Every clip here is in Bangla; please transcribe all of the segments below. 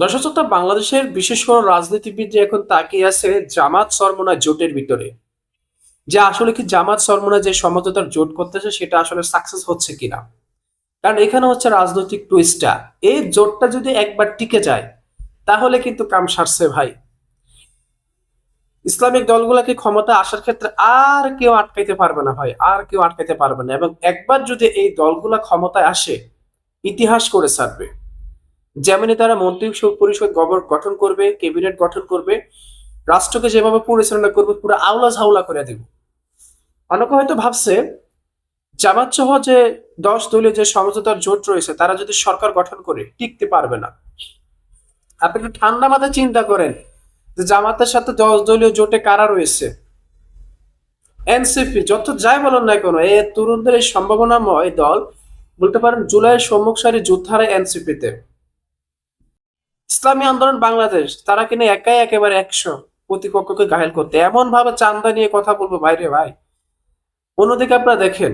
দর্শক শ্রোতা, বাংলাদেশের বিশেষ করে রাজনীতিবিদ এখন তাকিয়ে আছে জামাত সরমনা জোটের ভিতরে। যে আসলে কি জামাত সরমনা যে সমঝোতার জোট করতেছে সেটা আসলে সাকসেস হচ্ছে কিনা? কারণ এখানে হচ্ছে রাজনৈতিক টুইস্টটা এই জোটটা যদি একবার টিকে যায় তাহলে কিন্তু কাম সারছে ভাই। ইসলামিক দলগুলোকে ক্ষমতা আসার ক্ষেত্রে আর কেউ আটকাইতে পারবে না ভাই আর কেউ আটকাইতে পারবে না। এবং একবার যদি এই দলগুলা ক্ষমতায় আসে ইতিহাস করে ছাড়বে। যেমনি তারা মন্ত্রী পরিষদ গঠন করবে, ক্যাবিনেট গঠন করবে, রাষ্ট্রকে যেভাবে পরিচালনা করবে, পুরো আওলা ঝাউলা করে দেব। অনেকে হয়তো ভাবছে, জামাত সহ যে দশ দলীয় যে সমঝোতার জোট রয়েছে, তারা যদি সরকার গঠন করে, টিকতে পারবে না। আপনি একটু ঠান্ডা মাথায় চিন্তা করেন যে জামাতের সাথে দশ দলীয় জোটে কারা রয়েছে। এনসিপি, যত যাই বলুন না কেন এই তরুণদের এই সম্ভাবনাময় দল, বলতে পারেন জুলাইয়ের সম্মুখ সারি যোদ্ধারা এনসিপিতে। ইসলামী আন্দোলন বাংলাদেশ, তারা কিনা একাই একেবারে একশো প্রতিপক্ষকে ঘায়ল করতে? এমন ভাবে চান্দা নিয়ে কথা বলব বাইরে ভাই। অন্যদিকে আপনারা দেখেন,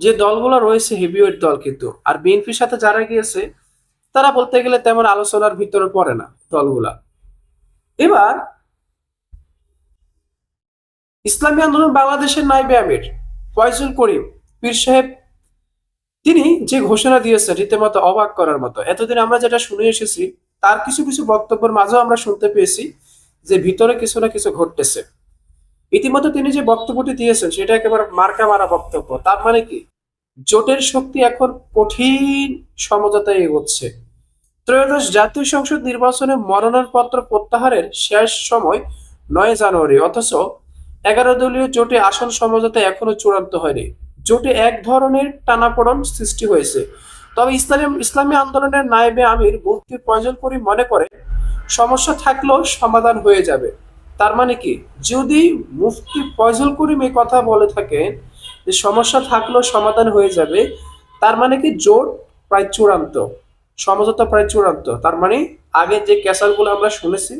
যে দলগুলো রয়েছে হেভিওয়েট দল কিন্তু, আর বিএনপির সাথে যারা গিয়েছে, তারা বলতে গেলে তেমন আলোচনার ভিতরে পড়ে না দলগুলা। এবার, ইসলামী আন্দোলন বাংলাদেশের নাইবে আমির ফয়জুল করিম পীর সাহেব, তিনি যে ঘোষণা দিয়েছেন রীতিমতো অবাক করার মতো। এতদিন আমরা যেটা শুনে এসেছি তার কিছু কিছু বক্তব্যের মাঝেও আমরা শুনতে পেয়েছি যে ভিতরে কিছু না কিছু ঘটতেছে। ইতিমধ্যে তিনি যে বক্তব্যটি দিয়েছেন, সেটা একেবারে মার্কা মারা বক্তব্য। তার মানে কি? জোটের শক্তি এখন কঠিন সমঝোতায় এগোচ্ছে। ত্রয়োদশ জাতীয় সংসদ নির্বাচনে মনোনয়নপত্র প্রত্যাহারের শেষ সময় নয় জানুয়ারি, অথচ এগারো দলীয় জোটে আসন সমঝোতা এখনও চূড়ান্ত হয়নি। জোটে এক ধরনের টানাপোড়ন সৃষ্টি হয়েছে। তবে ইসলামী ইসলামী আন্দোলনের নায়েবে আমির মুফতি প্রয়োজন করি মনে করে, সমস্যা থাকলেও সমাধান হয়ে যাবে। তার মানে কি? যদি মুফতি ফয়জুল করিম এই কথা বলে থাকেন যে সমস্যা থাকলেও সমাধান হয়ে যাবে, তার মানে কি জোট প্রায় চূড়ান্ত, সমঝোতা প্রায় চূড়ান্ত। তার মানে আগে যে ক্যাসালগুলো আমরা শুনেছি,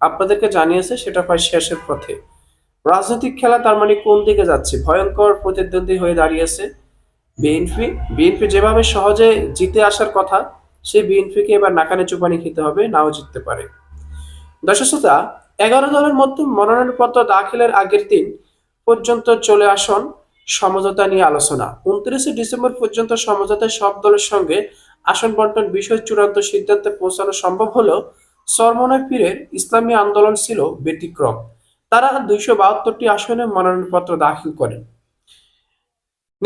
আপনাদেরকে জানিয়েছে, সেটা প্রায় শেষের পথে। রাজনৈতিক খেলা তার মানে কোন দিকে যাচ্ছে? ভয়ঙ্কর প্রতিদ্বন্দ্বী হয়ে দাঁড়িয়েছে। বিএনপি বিএনপি যেভাবে সহজে জিতে আসার কথা, সেই বিএনপিকে এবার নাকানে চুপানি খেতে হবে, নাও জিততে পারে। দর্শক শ্রোতা, এগারো দলের মধ্যে মনোনয়নপত্র দাখিলের আগের দিন পর্যন্ত চলে আসন সমঝোতা নিয়ে আলোচনা। উনত্রিশে ডিসেম্বর পর্যন্ত সমঝোতায় সব দলের সঙ্গে আসন বন্টন বিষয় চূড়ান্ত সিদ্ধান্তে পৌঁছানো সম্ভব হলেও সরমনায় পীরের ইসলামী আন্দোলন ছিল ব্যতিক্রম। তারা দুইশো বাহাত্তরটি আসনে মনোনয়নপত্র দাখিল করেন।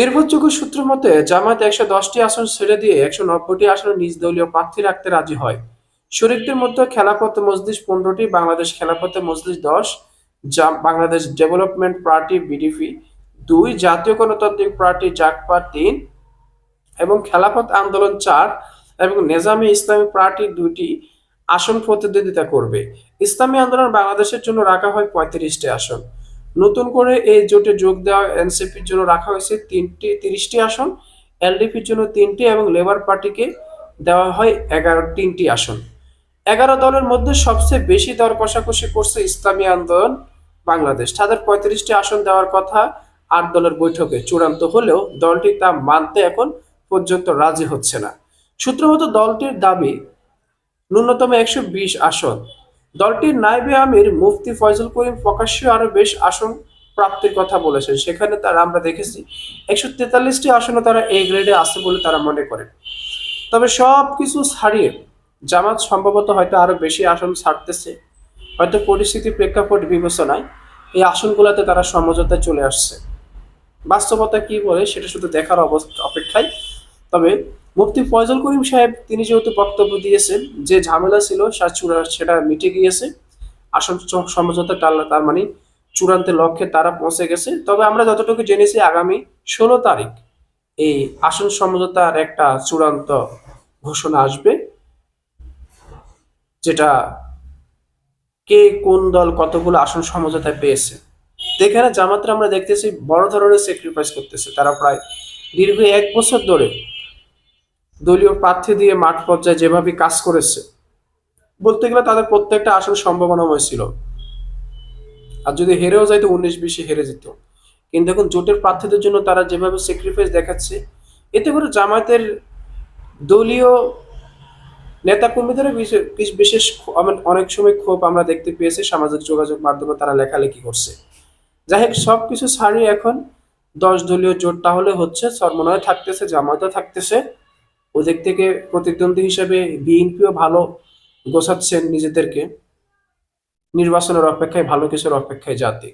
নির্ভরযোগ্য সূত্র মতে, জামায়াত একশো দশটি আসন ছেড়ে দিয়ে একশো নব্বইটি আসনে নিজ দলীয় প্রার্থী রাখতে রাজি হয়। শরিকদের মধ্যে খেলাপথ মজলিস পনেরোটি, বাংলাদেশ খেলাপথে মজলিস দশ বাংলাদেশ ডেভেলপমেন্ট পার্টি বিডিপি দুই, জাতীয় গণতান্ত্রিক পার্টি জাকপা তিন এবং খেলাফত আন্দোলন চার এবং নেজামে ইসলামী পার্টি দুইটি আসন প্রতিদ্বন্দ্বিতা করবে। ইসলামী আন্দোলন বাংলাদেশের জন্য রাখা হয় পঁয়ত্রিশটি আসন। নতুন করে এই জোটে যোগ দেওয়া এনসিপির জন্য রাখা হয়েছে তিনটি, তিরিশটি আসন। এলডিপির জন্য তিনটি এবং লেবার পার্টিকে দেওয়া হয় এগারো, তিনটি আসন। এগারো দলের মধ্যে সবচেয়ে বেশি দর কষাকষি করছে ইসলামী আন্দোলন বাংলাদেশ। তাদের পঁয়ত্রিশটি আসন দেওয়ার কথা আট দলের বৈঠকে। চূড়ান্ত হলেও দলটি তা মানতে এখন পর্যন্ত রাজি হচ্ছে না। সূত্রমতো দলটির দাবি, ন্যূনতম একশো বিশ আসন। দলটির নাইবে আমির মুফতি ফয়জুল করিম প্রকাশ্য আরও বেশ আসন প্রাপ্তির কথা বলেছেন। সেখানে তারা, আমরা দেখেছি, একশো তেতাল্লিশটি আসনে তারা এই গ্রেডে আছে বলে তারা মনে করেন। তবে সব কিছু ছাড়িয়ে জামাত সম্ভবত হয়তো আরও বেশি আসন ছাড়তেছে। হয়তো পরিস্থিতি প্রেক্ষাপট বিবেচনায় এই আসনগুলোতে তারা সমঝোতায় চলে আসছে। বাস্তবতা কি বলে সেটা শুধু দেখার অবস্থা অপেক্ষায়। তবে মুফতি ফয়জল করিম সাহেব, তিনি যেহেতু বক্তব্য দিয়েছেন, যে ঝামেলা ছিল সেটা মিটে গিয়েছে। আসন সমঝোতা টাল্লা তার মানে চূড়ান্ত লক্ষ্যে তারা পৌঁছে গেছে। তবে আমরা যতটুকু জেনেছি আগামী ষোলো তারিখ এই আসন সমঝোতার একটা চূড়ান্ত ঘোষণা আসবে, যেটা কে কোন দল কতগুলো আসন সমঝোতায় পেয়েছে। এখানে জামাতরা আমরা দেখতেছি বড় ধরনের স্যাক্রিফাইস করতেছে। তারা প্রায় দীর্ঘ এক বছর ধরে দলীয় প্রার্থী দিয়ে মাঠ পর্যায়ে যেভাবে কাজ করেছে, বলতে গেলে তাদের প্রত্যেকটা আসল সম্ভাবনাময় ছিল। আর যদি হেরেও যাইতো, উনিশ বিশে হেরে যেত। কিন্তু এখন জোটের প্রার্থীদের জন্য তারা যেভাবে স্যাক্রিফাইস দেখাচ্ছে, এতে করে জামায়াতের দলীয় নেতাকর্মীদেরও বিশেষ অনেক সময় ক্ষোভ আমরা দেখতে পেয়েছি সামাজিক যোগাযোগ মাধ্যমে তারা লেখালেখি করছে। যাই হোক সব কিছু ছাড়িয়ে এখন দশ দলীয় জোট তাহলে হচ্ছে সর্বনয় থাকতেছে, জামায়াতও থাকতেছে। ওদিক থেকে প্রতিদ্বন্দ্বী হিসেবে বিএনপিও ভালো গোছাচ্ছেন নিজেদেরকে। নির্বাচনের অপেক্ষায় ভালো কিছুর অপেক্ষায় জাতি।